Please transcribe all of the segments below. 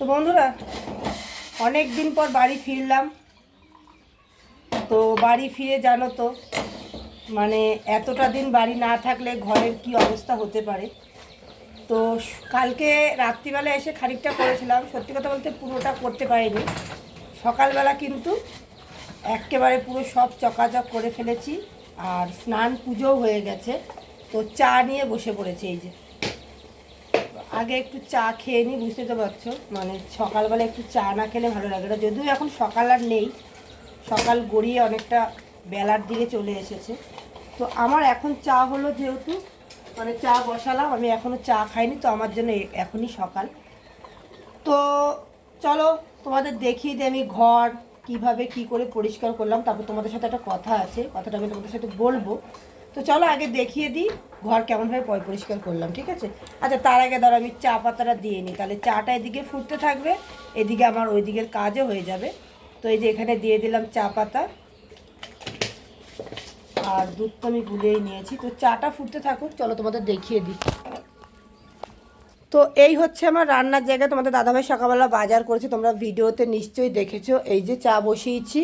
তো বন্ধুরা, অনেক দিন পর বাড়ি ফিরলাম। তো বাড়ি ফিরে জানো তো মানে এতটা দিন বাড়ি না থাকলে ঘরের কি অবস্থা হতে পারে? তো কালকে রাত্রিবেলা এসে খানিকটা করেছিলাম। সত্যি কথা বলতে পুরোটা করতে পারিনি। সকালবেলা কিন্তু একেবারে পুরো সব চকাচক করে ফেলেছি। আর স্নান পুজোও হয়ে গেছে। তো চা নিয়ে বসে পড়েছে এই যে। আগে একটু চা খেয়ে নিই বুঝতে তো পারছ। মানে সকালবেলা একটু চা না খেলে ভালো লাগে না। যদিও এখন সকাল আর নেই, সকাল গড়িয়ে অনেকটা বেলার দিকে চলে এসেছে। তো আমার এখন চা হলো যেহেতু মানে চা বসালাম, আমি এখনও চা খাইনি, তো আমার জন্য এখনই সকাল। তো চলো তোমাদের দেখিয়ে দিই আমি ঘর, কীভাবে কি করে পরিষ্কার করলাম, তারপর তোমাদের সাথে একটা কথা আছে, কথাটা আমি তোমাদের সাথে বলব। তো চলো আগে দেখিয়ে দিই, ঘর কেমনভাবে পয় পরিষ্কার করলাম, ঠিক আছে? আচ্ছা তার আগে ধরো আমি চা পাতাটা দিয়ে নিই, তাহলে চাটা এদিকে ফুটতে থাকবে, এদিকে আমার ওই দিকের কাজও হয়ে যাবে। তো এই যে এখানে দিয়ে দিলাম চা পাতা। আর দুধ তো আমি গুলিয়েই নিয়েছি, তো চাটা ফুটতে থাকুক, চলো তোমাদের দেখিয়ে দিই। তো এই হচ্ছে আমার রান্নার জায়গা, তোমাদের দাদাভাই সকালবেলা বাজার করেছে, তোমরা ভিডিওতে নিশ্চয়ই দেখেছ। এই যে চা বসিয়েছি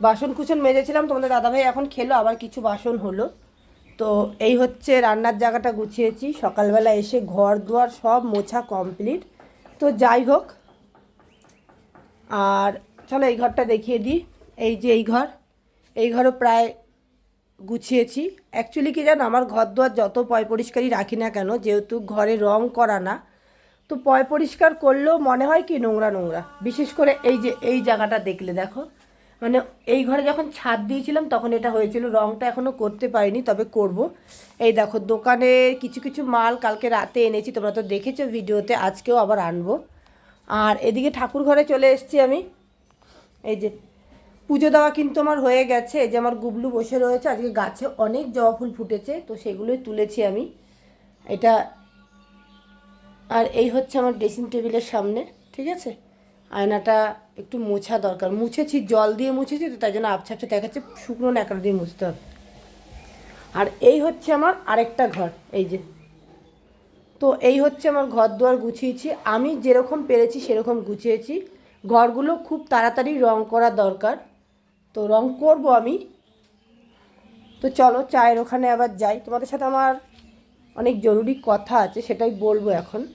বাসন কুসন মেজেছিলাম, তোমাদের দাদাভাই এখন খেলো, আবার কিছু বাসন হলো। তো এই হচ্ছে রান্নার জায়গাটা গুছিয়েছি। সকালবেলা এসে ঘর দুয়ার সব মোছা কমপ্লিট। তো যাই হোক, আর চলো এই ঘরটা দেখিয়ে দিই। এই যে এই ঘর, এই ঘরও প্রায় গুছিয়েছি। অ্যাকচুয়ালি কি জানো, আমার ঘর দুয়ার যত পয় পরিষ্কারই রাখি না কেন, যেহেতু ঘরে রং করা না, তো পয় পরিষ্কার করলেও মনে হয় কি নোংরা নোংরা। বিশেষ করে এই যে এই জায়গাটা দেখলে দেখো। মানে এই ঘরে যখন ছাদ দিয়েছিলাম, তখন এটা হয়েছিল। রংটা এখনও করতে পারিনি, তবে করব। এই দেখো, দোকানে কিছু কিছু মাল কালকে রাতে এনেছি, তোমরা তো দেখেছ ভিডিওতে, আজকেও আবার আনব। আর এদিকে ঠাকুর ঘরে চলে এসেছি আমি। এই যে, পুজো দেওয়া কিন্তু আমার হয়ে গেছে। এই যে আমার গুবলু বসে রয়েছে, আজকে গাছে অনেক জবা ফুল ফুটেছে, তো সেগুলোই তুলেছি আমি। এটা, আর এই হচ্ছে আমার ড্রেসিং টেবিলের সামনে, ঠিক আছে? আয়নাটা একটু মোছা দরকার। মুছেছি, জল দিয়ে মুছেছি তো তাই জন্য আবছা আবছা দেখাচ্ছে, শুকনো ন্যাকড়া দিয়ে মুছতে হবে। আর এই হচ্ছে আমার আরেকটা ঘর, এই যে। তো এই হচ্ছে আমার ঘর দুয়ার গুছিয়েছি। আমি যেরকম পেরেছি সেরকম গুছিয়েছি। ঘরগুলো খুব তাড়াতাড়ি রং করা দরকার। তো রং করব আমি। তো চলো, চায়ের ওখানে আবার যাই। তোমাদের সাথে আমার অনেক জরুরি কথা আছে, সেটাই বলব এখন।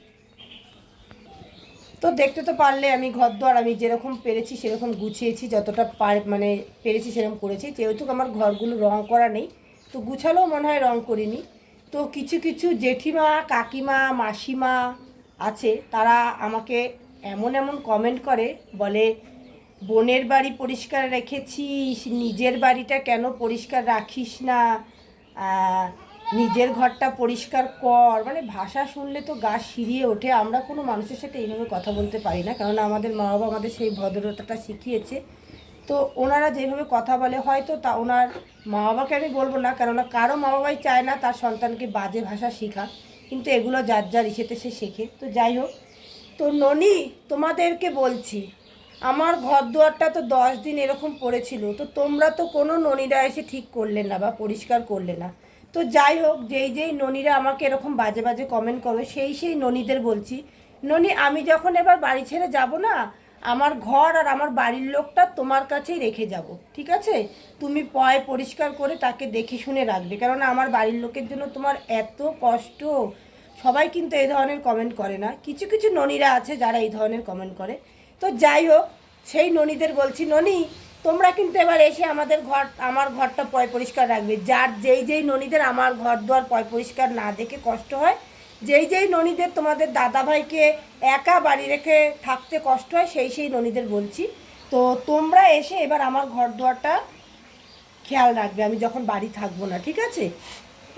তো দেখতে তো পারলে আমি ঘর দুয়ার আমি যেরকম পেরেছি সেরকম গুছিয়েছি, যতটা পার মানে পেরেছি সেরকম করেছি। যেহেতু আমার ঘরগুলো রং করা নেই, তো গুছালেও মনে হয় রং করিনি। তো কিছু কিছু জেঠিমা, কাকিমা, মাসিমা আছে, তারা আমাকে এমন এমন কমেন্ট করে, বলে, বোনের বাড়ি পরিষ্কার রেখেছিস, নিজের বাড়িটা কেন পরিষ্কার রাখিস না? নিজের ঘরটা পরিষ্কার কর। মানে ভাষা শুনলে তো গা শিরিয়ে ওঠে। আমরা কোনো মানুষের সাথে এইভাবে কথা বলতে পারি না। কেননা আমাদের মা বাবা আমাদের সেই ভদ্রতাটা শিখিয়েছে। তো ওনারা যেভাবে কথা বলে, হয়তো তা ওনার মা বাবাকে আমি বলব না, কেননা কারও মা বাবাই চায় না তার সন্তানকে বাজে ভাষা শেখা কিন্তু এগুলো যার যার ইসেতে সে শেখে। তো যাই হোক, তো ননি, তোমাদেরকে বলছি, আমার ঘর দুয়ারটা তো দশ দিন এরকম পড়েছিল। তো তোমরা তো কোনো ননিরা এসে ঠিক করলে না বা পরিষ্কার করলে না। তো যাই হোক, যেই যেই ননিরা আমাকে এরকম বাজে বাজে কমেন্ট করবে সেই সেই ননিদের বলছি, ননি, আমি যখন এবার বাড়ি ছেড়ে যাব না, আমার ঘর আর আমার বাড়ির লোকটা তোমার কাছেই রেখে যাব, ঠিক আছে? তুমি পয় পরিষ্কার করে তাকে দেখে শুনে রাখবে, কেননা আমার বাড়ির লোকের জন্য তোমার এত কষ্ট। সবাই কিন্তু এই ধরনের কমেন্ট করে না। কিছু কিছু ননীরা আছে যারা এই ধরনের কমেন্ট করে। তো যাই হোক, সেই ননীদের বলছি, ননী তোমরা কিন্তু এবার এসে আমাদের ঘর, আমার ঘরটা পয় পরিষ্কার রাখবে। যার যেই যেই ননীদের আমার ঘর দুয়ার পয় পরিষ্কার না দেখে কষ্ট হয়, যেই যেই ননীদের তোমাদের দাদাভাইকে একা বাড়ি রেখে থাকতে কষ্ট হয়, সেই সেই ননীদের বলছি। তো তোমরা এসে এবার আমার ঘর দুয়ারটা খেয়াল রাখবে, আমি যখন বাড়ি থাকব না, ঠিক আছে?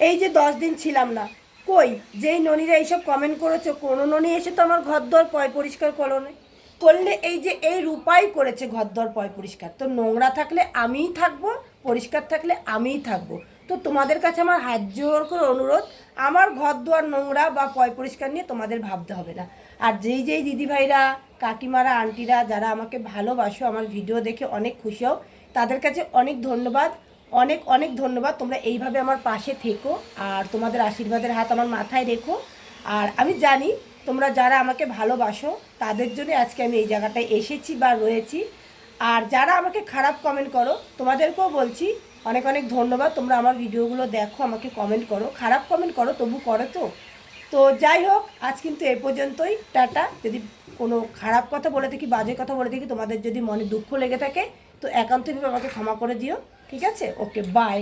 এই যে দশ দিন ছিলাম না, কই? যেই ননীরা এইসব কমেন্ট করেছ, কোনো ননী এসে তো আমার ঘর দর পয় পরিষ্কার করো না। করলে এই যে এই রূপাই করেছে ঘর দর পয় পরিষ্কার। তো নোংরা থাকলে আমিই থাকব, পরিষ্কার থাকলে আমিই থাকব। তো তোমাদের কাছে আমার হাত জোর করে অনুরোধ, আমার ঘর দুয়ার নোংরা বা পয় পরিষ্কার নিয়ে তোমাদের ভাবতে হবে না। আর যেই যেই দিদিভাইরা, কাকিমারা, আন্টিরা যারা আমাকে ভালোবাসো, আমার ভিডিও দেখে অনেক খুশি হও, তাদের কাছে অনেক ধন্যবাদ। অনেক অনেক ধন্যবাদ। তোমরা এইভাবে আমার পাশে থেকো আর তোমাদের আশীর্বাদের হাত আমার মাথায় রেখো। আর আমি জানি তোমরা যারা আমাকে ভালোবাসো, তাদের জন্য আজকে আমি এই জায়গাটায় এসেছি বা রয়েছি। আর যারা আমাকে খারাপ কমেন্ট করো, তোমাদেরকেও বলছি, অনেক অনেক ধন্যবাদ। তোমরা আমার ভিডিওগুলো দেখো, আমাকে কমেন্ট করো। খারাপ কমেন্ট করো, তবু করো তো। তো যাই হোক, আজ কিন্তু এ পর্যন্তই। টাটা। যদি কোনো খারাপ কথা বলে থাকি, বাজে কথা বলে থাকি, তোমাদের যদি মনে দুঃখ লেগে থাকে, তো একান্তভাবে আমাকে ক্ষমা করে দিও। ঠিক আছে? Okay bye